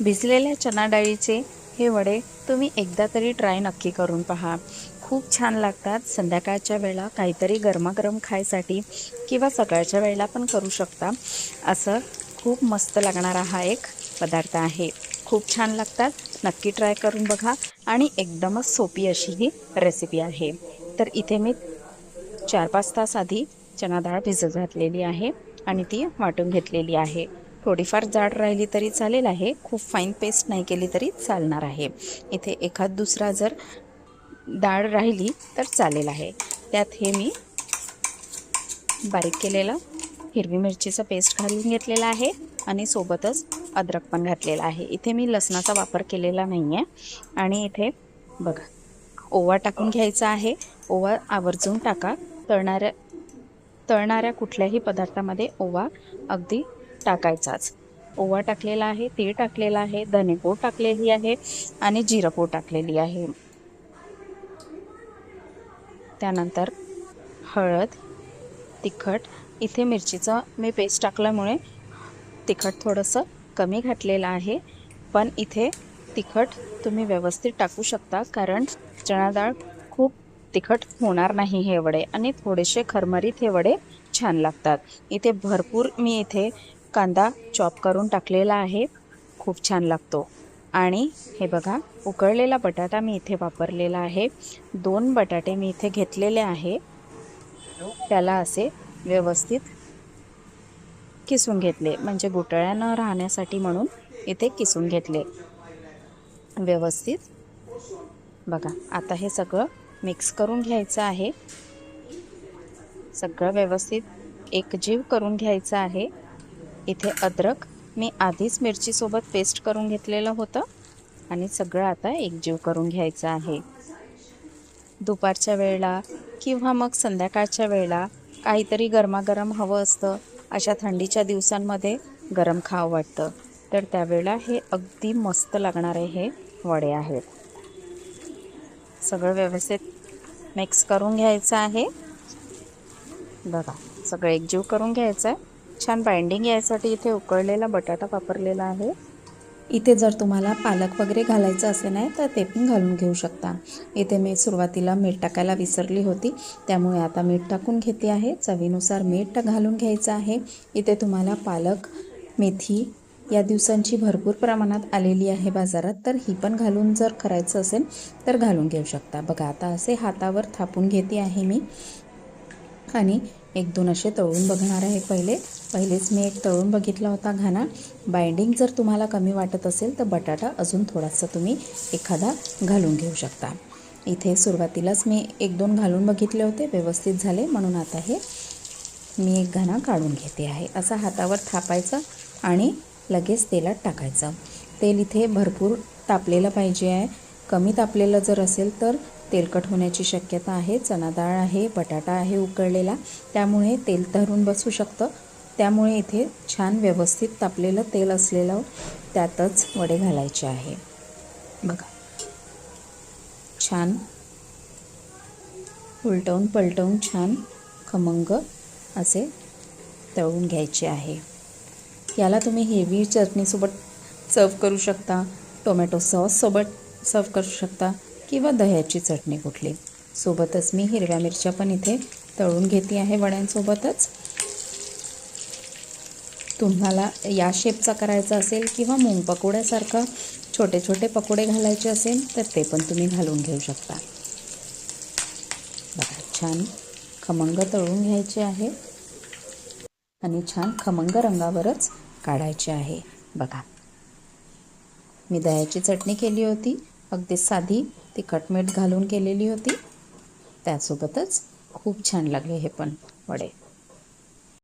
भिजलेल्या चना डाळीचे हे वडे तुम्ही एकदा तरी ट्राय नक्की करून पहा. खूप छान लागतात. संध्याकाळच्या वेळा काहीतरी गरमागरम खायसाठी किंवा सकाळच्या वेळेला पण करू शकता. असं खूप मस्त लागणारा हा एक पदार्थ आहे. खूप छान लागतात. नक्की ट्राय करून बघा आणि एकदमच सोपी अशी ही रेसिपी आहे. तर इथे मी चार पाच तास आधी चना डाळ भिजत घातलेली आहे आणि ती वाटून घेतलेली आहे. थोडीफार जाड राहिली तरी चालेल आहे. खूप फाईन पेस्ट नाही केली तरी चालणार आहे. इथे एखाद दुसरा जर डाळ राहिली तर चालेल आहे. त्यात हे मी बारीक केलेलं हिरवी मिरचीचं पेस्ट घालून घेतलेलं आहे आणि सोबतच अद्रक पण घातलेला आहे. इथे मी लसणाचा वापर केलेला नाही आहे आणि इथे बघा ओवा टाकून घ्यायचा आहे. ओवा आवर्जून टाका. तळणाऱ्या तळणाऱ्या कुठल्याही पदार्थामध्ये ओवा अगदी टाकायचाच. ओवा टाकलेला आहे तीळ टाकलेला आहे धनेपूड टाकलेली आहे आणि जिरपूड टाकलेली आहे. त्यानंतर हळद तिखट इथे मिरचीचं मी पेस्ट टाकल्यामुळे तिखट थोडंसं कमी घातलेलं आहे. पण इथे तिखट तुम्ही व्यवस्थित टाकू शकता कारण चणा डाळ खूप तिखट होणार नाही हे वडे आणि थोडेसे खरमरीत हे वडे छान लागतात. इथे भरपूर मी इथे कांदा चॉप करून टाकलेला आहे. खूप छान लागतो. आणि हे बघा उकळलेला बटाटा मी इथे वापरलेला आहे. दोन बटाटे मी इथे घेतलेले आहे. त्याला असे व्यवस्थित किसून घेतले. म्हणजे गुटळ्या न राहण्यासाठी म्हणून इथे किसून घेतले. व्यवस्थित. बघा आता हे सगळं मिक्स करून घ्यायचं आहे. सगळं व्यवस्थित एकजीव करून घ्यायचं आहे. इथे अद्रक मी आधीच मिरचीसोबत पेस्ट करून घेतलेलं होतं आणि सगळं आता एकजीव करून घ्यायचं आहे. दुपारच्या वेळेला किंवा मग संध्याकाळच्या वेळेला काहीतरी गरमागरम हवं असतं अशा थंडीच्या दिवसांमध्ये गरम खावं वाटतं. तर त्यावेळेला हे अगदी मस्त लागणारे हे वडे आहेत. सगळं व्यवस्थित मिक्स करून घ्यायचं आहे. बघा सगळं एकजीव करून घ्यायचं आहे. छान बाइंडिंग यायसाठी इथे उकळलेला बटाटा वापरलेला आहे. इथे जर तुम्हाला पालक वगैरे घालायचं असे नाही तर ते पण घालून घेऊ शकता. इथे मी सुरुवातीला मीठ टाकायला विसरली होती त्यामुळे आता मीठ टाकून घेते आहे. चवीनुसार मीठ घालून घ्यायचं आहे. इथे तुम्हाला पालक मेथी या दिवसांची भरपूर प्रमाणात आलेली आहे बाजारात तर ही पण घालून जर करायचं असेल तर घालून घेऊ शकता. बघा आता असे हातावर थापून घेते आहे मी. आणि एक दोन असे तळून बघणार आहे पहिले. पहिलेच मी एक तळून बघितला होता घाना बाइंडिंग जर तुम्हाला कमी वाटत असेल तर बटाटा अजून थोडासा तुम्ही एखादा घालून घेऊ शकता. इथे सुरुवातीलाच मी एक दोन घालून बघितले होते व्यवस्थित झाले. म्हणून आता हे मी एक घाना काढून घेते आहे. असा हातावर थापायचं आणि लगेच तेलात टाकायचं. तेल इथे भरपूर तापलेलं पाहिजे आहे. कमी तापलेलं जर असेल तर तेलकट होण्याची शक्यता आहे. चना डाळ आहे बटाटा आहे उकळलेला त्यामुळे तेल धरून बसू शकतं. त्यामुळे इथे छान व्यवस्थित तापलेलं तेल असलेलं त्यातच वडे घालायचे आहे. बघा. छान उलटवून पलटवून छान खमंग असे तळून घ्यायचे आहे. याला तुम्ही हेवी चटणीसोबत सर्व करू शकता. टोमॅटो सॉससोबत सर्व करू शकता किंवा दह्याची चटणी कुठली. सोबतच मी हिरव्या मिरच्या पण इथे तळून घेते आहे वड्यांसोबतच. तुम्हाला या शेपचा करायचा असेल किंवा मूग पकोड्यासारखं छोटे छोटे पकोडे घालायचे असेल तर ते पण तुम्ही घालून घेऊ शकता. बघा छान खमंग तळून घ्यायचे आहे. आणि छान खमंग रंगावरच काढायचे आहे. बघा. मी दह्याची चटणी केली होती. अगदी साधी तिखट मीठ घालून केलेली होती. त्यासोबतच खूप छान लागले हे पण वडे.